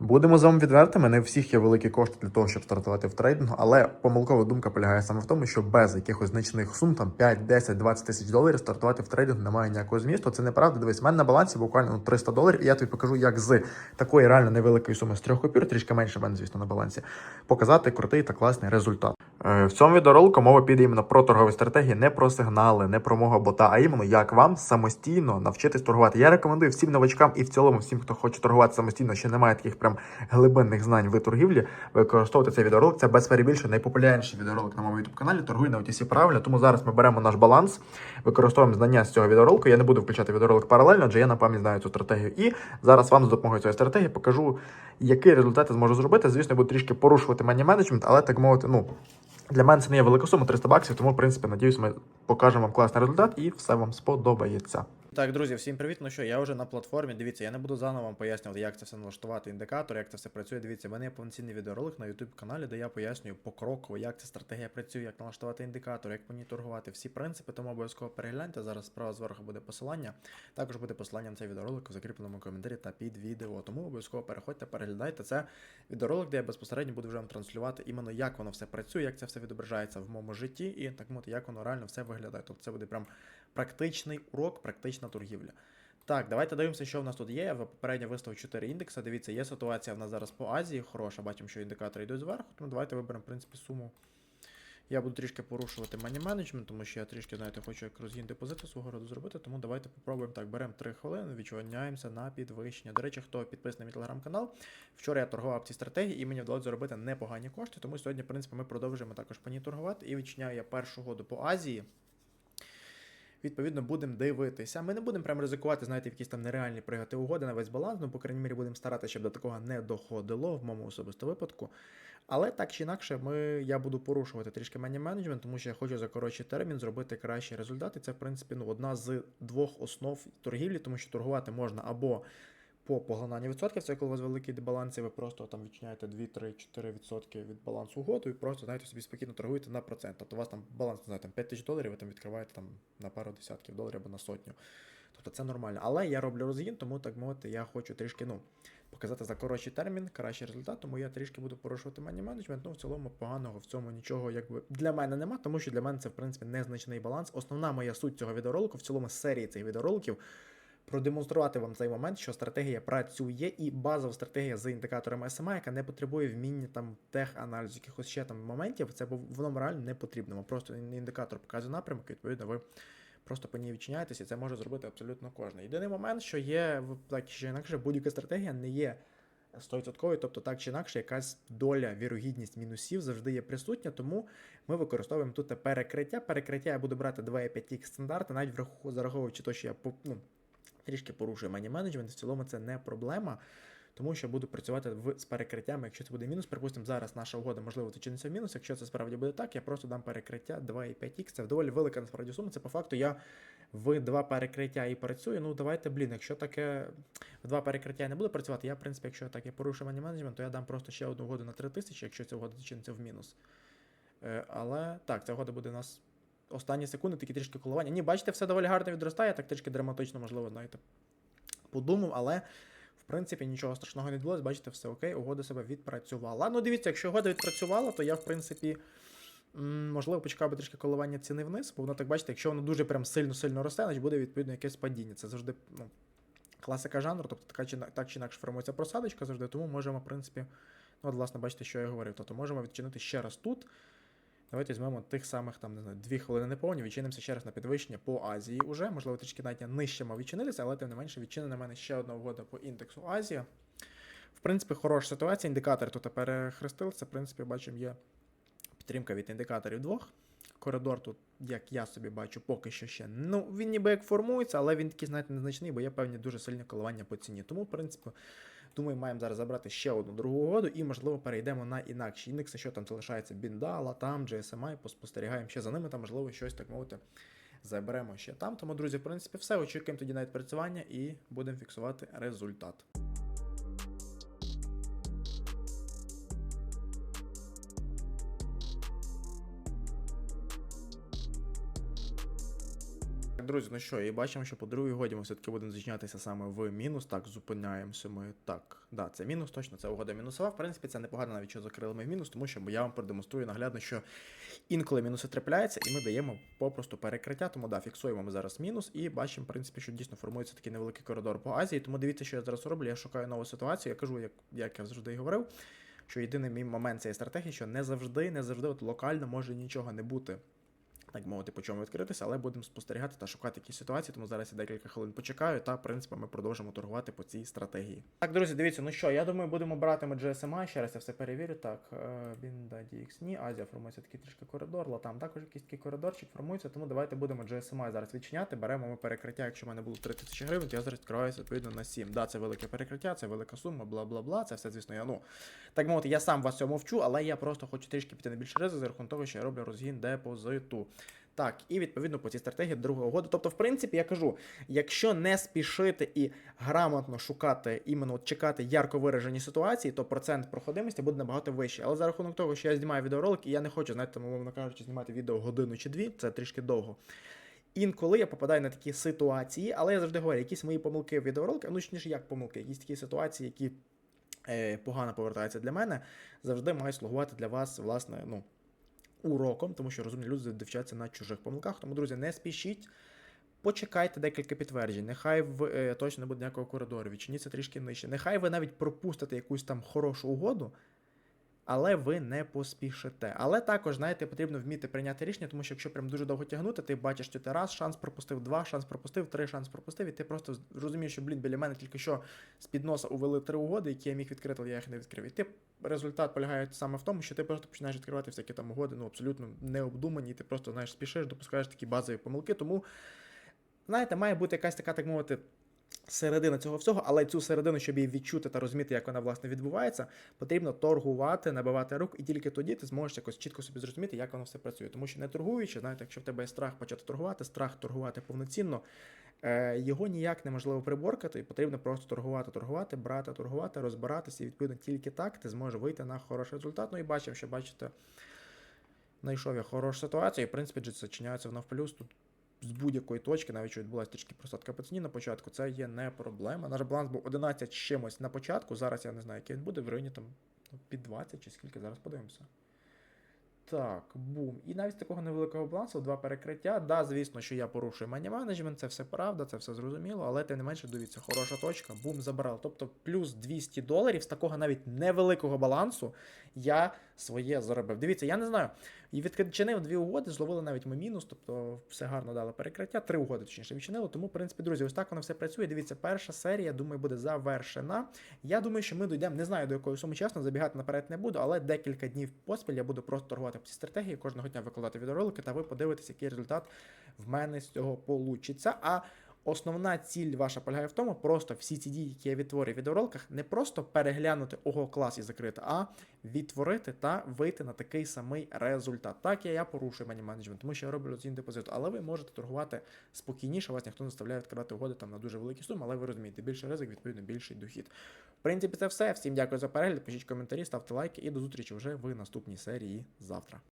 Будемо з вами відвертими, не всіх є великі кошти для того, щоб стартувати в трейдингу, але помилкова думка полягає саме в тому, що без якихось значних сум, там 5, 10, 20 тисяч доларів, стартувати в трейдингу немає ніякого змісту. Це неправда. Дивись, в мене на балансі буквально ну, 300 доларів, і я тобі покажу, як з такої реально невеликої суми з трьох купюр, трішки менше в мене, звісно, на балансі, показати крутий та класний результат. Е, В цьому відеоролику мова піде іменно про торгові стратегії, не про сигнали, не про мого бота, а іменно як вам самостійно навчитись торгувати. Я рекомендую всім новачкам і в цілому всім, хто хоче торгувати самостійно, ще немає таких прям глибинних знань в торгівлі, використовувати цей відеоролик. Це без перебільшення найпопулярніший відеоролик на моєму youtube каналі. Торгуй на OTC правильно. Тому зараз ми беремо наш баланс, використовуємо знання з цього відеоролику. Я не буду включати відеоролик паралельно, адже я на пам'ять знаю цю стратегію. І зараз вам з допомогою цієї стратегії покажу, який результат зможу зробити. Звісно, я буду трішки порушувати мені менеджмент, але так мовити, ну. Для мене це не є велика сума 300 баксів, тому в принципі надіюсь, ми покажемо вам класний результат і все вам сподобається. Так, друзі, всім привіт. Ну що, я вже на платформі. Дивіться, я не буду заново вам пояснювати, як це все налаштувати індикатор, як це все працює. Дивіться, в мене є повноцінний відеоролик на YouTube каналі, де я пояснюю покроково, як ця стратегія працює, як налаштувати індикатор, як по ній торгувати. Всі принципи, тому обов'язково перегляньте. Зараз справа зверху буде посилання. Також буде посилання на цей відеоролик в закріпленому коментарі та під відео. Тому обов'язково переходьте, переглядайте. Це відеоролик, де я безпосередньо буду вже вам транслювати іменно як воно все працює, як це все відображається в моєму житті, і так мовити, як воно реально все виглядає. Тобто це буде прям практичний урок, практична торгівля. Так, давайте дивимося, що в нас тут є. Я попередньо виставив 4 індекси. Дивіться, є ситуація в нас зараз по Азії хороша. Бачимо, що індикатори йдуть зверху. Тому давайте виберемо, в принципі, суму. Я буду трішки порушувати мані менеджмент, тому що я трішки, знаєте, хочу як розгін депозиту свого роду зробити. Тому давайте попробуємо так. Беремо 3 хвилини, відчуваняємося на підвищення. До речі, хто підписаний на мій телеграм-канал, вчора я торгував ці стратегії і мені вдалося заробити непогані кошти. Тому сьогодні, в принципі, ми продовжуємо також по ній торгувати. І відчиняю я першу году по Азії. Відповідно, будемо дивитися. Ми не будемо прям ризикувати, знаєте, якісь там нереальні пригати угоди на весь баланс. Ну, по крайній мірі, будемо старатися, щоб до такого не доходило в моєму особистому випадку. Але так чи інакше, ми, я буду порушувати трішки мені менеджмент, тому що я хочу за коротший термін зробити кращі результати. Це, в принципі, ну, одна з двох основ торгівлі, тому що торгувати можна або по поглинанню відсотків, це коли у вас великий дебаланс, і ви просто там відчиняєте 2-3-4% від балансу угоду і просто знаєте, собі спокійно торгуєте на процент. Тобто у вас там баланс, не знаю, там 5 тисяч доларів, ви там відкриваєте там на пару десятків доларів або на сотню. Тобто це нормально. Але я роблю розгін, тому так мовити, я хочу трішки, ну, показати за коротший термін, кращий результат, тому я трішки буду порушувати мані менеджмент. Ну, в цілому поганого в цьому нічого якби для мене нема, тому що для мене це в принципі незначний баланс. Основна моя суть цього відеоролику, в цілому серії цих відеороликів. Продемонструвати вам цей момент, що стратегія працює, і базова стратегія з індикаторами SMA, яка не потребує вміння там тех-аналізу, якихось ще там моментів, це воно реально не потрібно. Вам Просто індикатор показує напрямок, і відповідно ви просто по ній відчиняєтеся, і це може зробити абсолютно кожен. Єдиний момент, що є так чи інакше, будь-яка стратегія не є 100%, тобто так чи інакше, якась доля, вірогідність мінусів завжди є присутня, тому ми використовуємо тут перекриття. Перекриття я буду брати 2,5 стандарти, навіть враховуючи зараховуючи те, що я ну, трішки порушую мані менеджмент, в цілому це не проблема. Тому що буду працювати в, з перекриттями, якщо це буде мінус. Припустимо, зараз наша угода, можливо, точиться в мінус. Якщо це справді буде так, я просто дам перекриття 2,5х. Це доволі велика насправді сума. Це по факту я в два перекриття і працюю. Ну давайте, блін, якщо таке в два перекриття не буде працювати, я, в принципі, якщо так я порушую мані менеджмент, то я дам просто ще одну угоду на 3 тисячі, якщо ця угода точиться в мінус. Е, але так, ця угода буде у нас останні секунди, такі трішки коливання. Ні, бачите, все доволі гарно відростає, так трішки драматично, можливо, знаєте, подумав, але. В принципі, нічого страшного не відбулося, бачите, все окей, угода себе відпрацювала. Ну, дивіться, якщо угода відпрацювала, то я, в принципі, можливо, почекав би трішки коливання ціни вниз, бо воно так бачите, якщо воно дуже прям сильно-сильно росте, значить буде відповідно якесь падіння. Це завжди ну, класика жанру, тобто така чи так чи інакше формується просадочка завжди, тому можемо, в принципі, ну, от, власне, бачите, що я говорив. Тобто можемо відчинити ще раз тут. Давайте візьмемо тих самих там, не знаю, дві хвилини неповні, відчинимося ще раз на підвищення по Азії уже. Можливо, трішки навіть нижче ми відчинилися, але тим не менше відчинена мене ще одна угода по індексу Азія. В принципі, хороша ситуація. Індикатори тут перехрестилися. В принципі, бачимо, є підтримка від індикаторів двох. Коридор тут, як я собі бачу, поки що ще. Ну, він ніби як формується, але він такий, знаєте, незначний, бо є певні дуже сильні коливання по ціні. Тому, в принципі, думаю, маємо зараз забрати ще одну другу угоду і, можливо, перейдемо на інакші індекси, що там залишається Бінда, Латам, GSMI, поспостерігаємо ще за ними, там, можливо, щось так мовити. Заберемо ще там. Тому, друзі, в принципі, все. Очікуємо тоді на відпрацювання і будемо фіксувати результат. Друзі, ну що, і бачимо, що по другій годі ми все-таки будемо зачинятися саме в мінус. Так, зупиняємося ми. Так, да, це мінус, точно, це угода мінусова. В принципі, це непогано навіть що закрили ми в мінус, тому що я вам продемонструю наглядно, що інколи мінуси трапляються, і ми даємо попросту перекриття. Тому да, фіксуємо ми зараз мінус і бачимо, в принципі, що дійсно формується такий невеликий коридор по Азії. Тому дивіться, що я зараз роблю. Я шукаю нову ситуацію. Я кажу, як, як я завжди говорив. Що єдиний мій момент цієї стратегії, що не завжди, не завжди от локально може нічого не бути так мовити, по чому відкритися, але будемо спостерігати та шукати якісь ситуації, тому зараз я декілька хвилин почекаю, та в принципі ми продовжимо торгувати по цій стратегії. Так, друзі, дивіться, ну що, я думаю, будемо брати ми GSMI, ще раз я все перевірю. Так, е, Бінда DX, ні, Азія формується такий трішки коридор, Латам також якийсь такий коридорчик формується, тому давайте будемо GSMI зараз відчиняти. Беремо ми перекриття, якщо в мене було 3 тисячі гривень, то я зараз відкриваюся відповідно на 7. Да, це велике перекриття, це велика сума, бла бла бла. Це все, звісно, я ну так мовити, я сам вас цьому вчу, але я просто хочу трішки піти на більше ризик за рахунок того, що я роблю розгін депозиту. Так, і відповідно по цій стратегії другого году. Тобто, в принципі, я кажу, якщо не спішити і грамотно шукати, іменно от чекати ярко виражені ситуації, то процент проходимості буде набагато вищий. Але за рахунок того, що я знімаю відеоролик, і я не хочу, знаєте, умовно кажучи, знімати відео годину чи дві, це трішки довго. Інколи я попадаю на такі ситуації, але я завжди говорю, якісь мої помилки в відеороликах, ну ніж як помилки, якісь такі ситуації, які е, погано повертаються для мене, завжди мають слугувати для вас, власне, ну уроком, тому що розумні люди дивчаться на чужих помилках. Тому, друзі, не спішіть. Почекайте декілька підтверджень. Нехай в е, точно не буде ніякого коридору, відчиніться трішки нижче. Нехай ви навіть пропустите якусь там хорошу угоду, але ви не поспішите. Але також, знаєте, потрібно вміти прийняти рішення, тому що якщо прям дуже довго тягнути, ти бачиш, що ти раз шанс пропустив, два шанс пропустив, три шанс пропустив, і ти просто розумієш, що блін, біля мене тільки що з-під носа увели три угоди, які я міг відкрити, але я їх не відкрив. І ти результат полягає саме в тому, що ти просто починаєш відкривати всякі там угоди, ну абсолютно необдумані, і ти просто знаєш, спішиш, допускаєш такі базові помилки. Тому, знаєте, має бути якась така, так мовити. Середина цього всього, але цю середину, щоб її відчути та розуміти, як вона власне відбувається, потрібно торгувати, набивати рук, і тільки тоді ти зможеш якось чітко собі зрозуміти, як воно все працює. Тому що не торгуючи, знаєте, якщо в тебе є страх почати торгувати, страх торгувати повноцінно, е, його ніяк неможливо приборкати, і потрібно просто торгувати, торгувати, брати, торгувати, розбиратися, і відповідно тільки так ти зможеш вийти на хороший результат. Ну і бачив, що бачите, знайшов я хорошу ситуацію, і в принципі вона в плюс. Тут з будь-якої точки, навіть що відбулася трішки просадка по ціні на початку, це є не проблема. Наш баланс був 11 з чимось на початку. Зараз я не знаю, який він буде, в районі там ну, під 20 чи скільки, зараз подивимося. Так, бум. І навіть з такого невеликого балансу, два перекриття. Да, звісно, що я порушую мані менеджмент, це все правда, це все зрозуміло, але тим не менше, дивіться, хороша точка, бум, забрав. Тобто плюс 200 доларів з такого навіть невеликого балансу я своє заробив. Дивіться, я не знаю. І відчинив дві угоди, зловили навіть ми мінус, тобто все гарно дали перекриття. Три угоди точніше відчинили. Тому, в принципі, друзі, ось так воно все працює. Дивіться, перша серія, думаю, буде завершена. Я думаю, що ми дійдемо, не знаю до якої суми чесно, забігати наперед не буду, але декілька днів поспіль я буду просто торгувати по цій стратегії, кожного дня викладати відеоролики, та ви подивитесь, який результат в мене з цього получиться. А Основна ціль ваша полягає в тому, просто всі ці дії, які я відтворюю в відеороликах, не просто переглянути ого клас і закрити, а відтворити та вийти на такий самий результат. Так я, я порушую мені менеджмент, тому що я роблю розцін депозиту, але ви можете торгувати спокійніше, вас ніхто не заставляє відкривати угоди там на дуже великі суми, але ви розумієте, більше ризик, відповідно, більший дохід. В принципі, це все. Всім дякую за перегляд. Пишіть коментарі, ставте лайки і до зустрічі вже в наступній серії завтра.